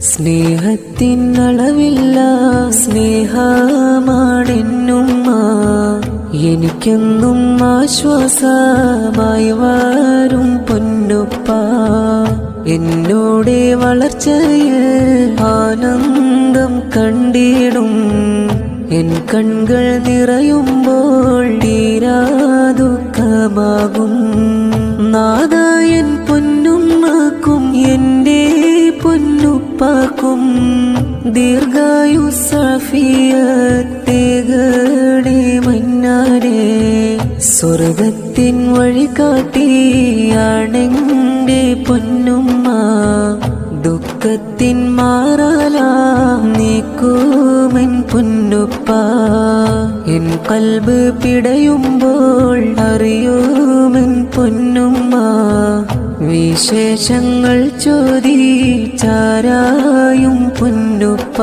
സ്നേഹത്തിൻ അളവില്ല എനിക്കെന്നും ആശ്വാസമായി വരും പൊന്നുപ്പ. എന്നോടെ വളർച്ചയിൽ ആനന്ദം കണ്ടിടും. എൻ കൺകൾ നിറയുമ്പോൾ തീരാ ദുഃഖമാകും നാദായൻ പൊന്നുമ്മക്കും എന്റെ പൊന്നുപ്പാക്കും ദീർഘായുസഫിയത്തേകടെ മന്നാരെ സ്വർഗത്തിൻ വഴി കാട്ടിയാണെന്റെ പൊന്നുമ്മ ദുഃഖത്തിൻ മാറാലാം നീക്കുമെൻ പൊന്നുപ്പ. എൻ കൽബ് പിടയുമ്പോൾ പൊന്നുമ്മ വിശേഷങ്ങൾ ചോദിച്ചാരായും പൊന്നുപ്പ.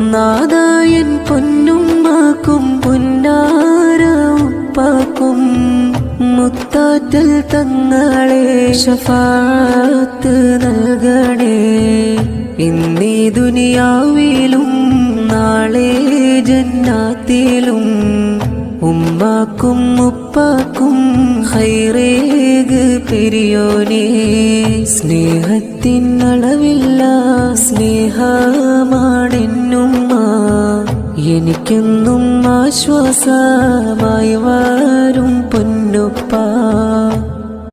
നാദായൻ പൊന്നുമ്മക്കും പൊന്നാര ഉപ്പാക്കും മുത്താറ്റൽ തങ്ങളെ ഷഫാത്ത് നൽകണേ. ഇന്നീ ദുനിയാവിലും നാളെ ജന്നാത്തിലും ഉമ്മാക്കും ഉപ്പാക്കും ഹൈറേഗ് പെരിയോനെ. സ്നേഹത്തിൻ അളവില്ല സ്നേഹമാണെന്നുമ്മ. എനിക്കെന്നും ആശ്വാസമായി വാ.